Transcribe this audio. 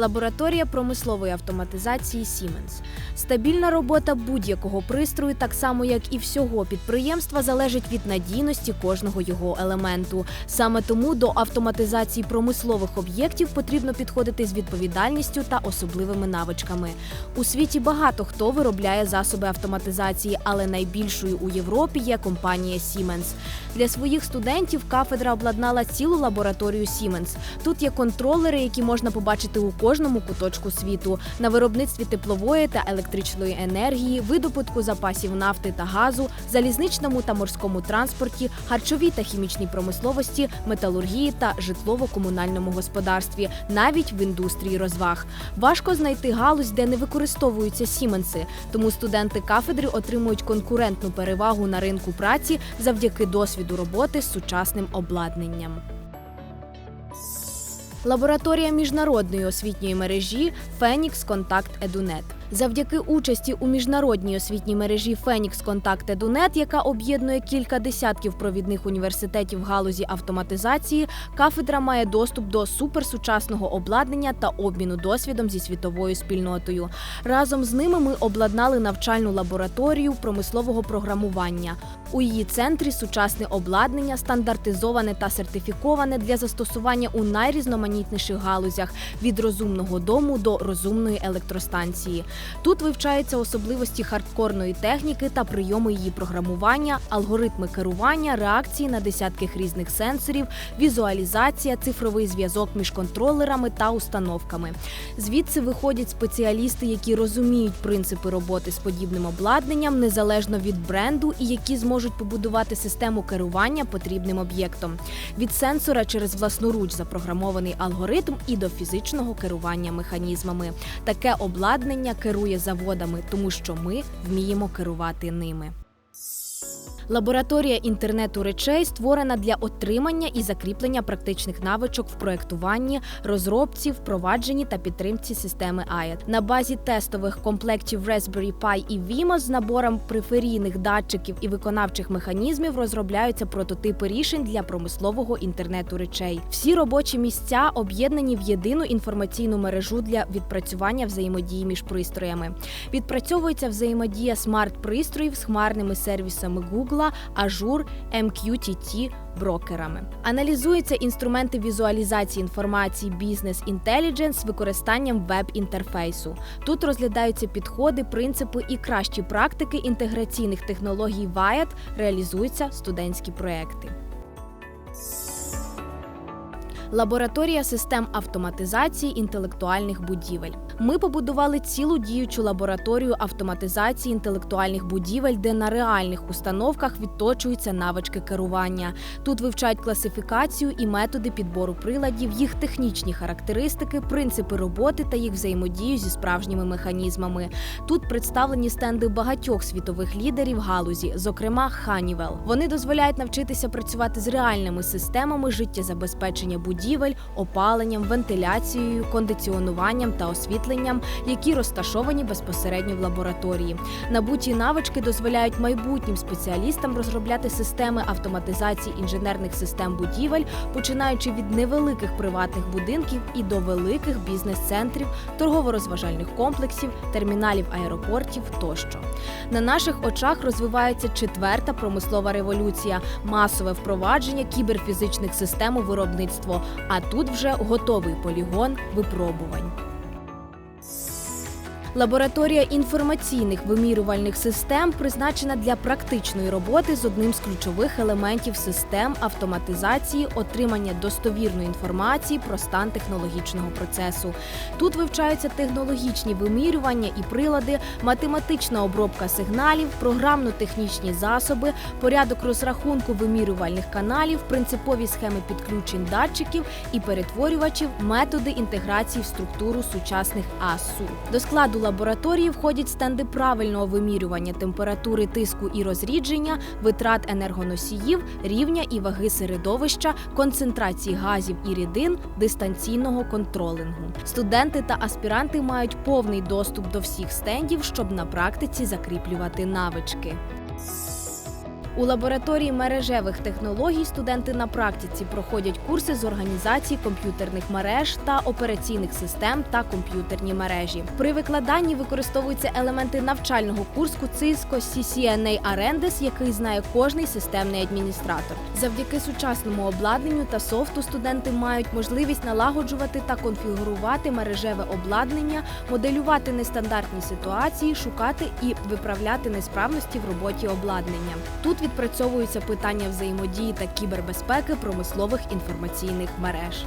Лабораторія промислової автоматизації Siemens. Стабільна робота будь-якого пристрою, так само як і всього підприємства, залежить від надійності кожного його елементу. Саме тому до автоматизації промислових об'єктів потрібно підходити з відповідальністю та особливими навичками. У світі багато хто виробляє засоби автоматизації, але найбільшою у Європі є компанія Siemens. Для своїх студентів кафедра обладнала цілу лабораторію Siemens. Тут є контролери, які можна побачити у кожному куточку світу на виробництві теплової та електричної енергії, видобутку запасів нафти та газу, залізничному та морському транспорті, харчовій та хімічній промисловості, металургії та житлово-комунальному господарстві, навіть в індустрії розваг. Важко знайти галузь, де не використовуються сіменси, тому студенти кафедри отримують конкурентну перевагу на ринку праці завдяки досвіду роботи з сучасним обладнанням. Лабораторія міжнародної освітньої мережі Фенікс Контакт EduNet. Завдяки участі у міжнародній освітній мережі Phoenix Contact EduNet, яка об'єднує кілька десятків провідних університетів галузі автоматизації, кафедра має доступ до суперсучасного обладнання та обміну досвідом зі світовою спільнотою. Разом з ними ми обладнали навчальну лабораторію промислового програмування. У її центрі сучасне обладнання, стандартизоване та сертифіковане для застосування у найрізноманітніших галузях від розумного дому до розумної електростанції. Тут вивчаються особливості хардкорної техніки та прийоми її програмування, алгоритми керування, реакції на десятки різних сенсорів, візуалізація, цифровий зв'язок між контролерами та установками. Звідси виходять спеціалісти, які розуміють принципи роботи з подібним обладнанням незалежно від бренду і які зможуть побудувати систему керування потрібним об'єктом від сенсора через власноруч запрограмований алгоритм і до фізичного керування механізмами. Таке обладнання керує заводами, тому що ми вміємо керувати ними. Лабораторія інтернету речей створена для отримання і закріплення практичних навичок в проектуванні, розробці, впровадженні та підтримці системи AET. На базі тестових комплектів Raspberry Pi і Vimo з набором периферійних датчиків і виконавчих механізмів розробляються прототипи рішень для промислового інтернету речей. Всі робочі місця об'єднані в єдину інформаційну мережу для відпрацювання взаємодії між пристроями. Відпрацьовується взаємодія смарт-пристроїв з хмарними сервісами Google, Azure, MQTT брокерами. Аналізуються інструменти візуалізації інформації Intelligence з використанням веб-інтерфейсу. Тут розглядаються підходи, принципи і кращі практики інтеграційних технологій WIAT, реалізуються студентські проекти. Лабораторія систем автоматизації інтелектуальних будівель. Ми побудували цілу діючу лабораторію автоматизації інтелектуальних будівель, де на реальних установках відточуються навички керування. Тут вивчають класифікацію і методи підбору приладів, їх технічні характеристики, принципи роботи та їх взаємодію зі справжніми механізмами. Тут представлені стенди багатьох світових лідерів галузі, зокрема Honeywell. Вони дозволяють навчитися працювати з реальними системами життєзабезпечення будівель, опаленням, вентиляцією, кондиціонуванням та освітленням, які розташовані безпосередньо в лабораторії. Набуті навички дозволяють майбутнім спеціалістам розробляти системи автоматизації інженерних систем будівель, починаючи від невеликих приватних будинків і до великих бізнес-центрів, торгово-розважальних комплексів, терміналів аеропортів тощо. На наших очах розвивається четверта промислова революція, масове впровадження кіберфізичних систем у виробництво. А тут вже готовий полігон випробувань. Лабораторія інформаційних вимірювальних систем призначена для практичної роботи з одним з ключових елементів систем автоматизації отримання достовірної інформації про стан технологічного процесу. Тут вивчаються технологічні вимірювання і прилади, математична обробка сигналів, програмно-технічні засоби, порядок розрахунку вимірювальних каналів, принципові схеми підключень датчиків і перетворювачів, методи інтеграції в структуру сучасних АСУ. До складу лабораторії входять стенди правильного вимірювання температури тиску і розрідження, витрат енергоносіїв, рівня і ваги середовища, концентрації газів і рідин, дистанційного контролингу. Студенти та аспіранти мають повний доступ до всіх стендів, щоб на практиці закріплювати навички. У лабораторії мережевих технологій студенти на практиці проходять курси з організації комп'ютерних мереж та операційних систем та комп'ютерні мережі. При викладанні використовуються елементи навчального курсу Cisco CCNA Arendes, який знає кожний системний адміністратор. Завдяки сучасному обладнанню та софту студенти мають можливість налагоджувати та конфігурувати мережеве обладнання, моделювати нестандартні ситуації, шукати і виправляти несправності в роботі обладнання. Відпрацьовуються питання взаємодії та кібербезпеки промислових інформаційних мереж.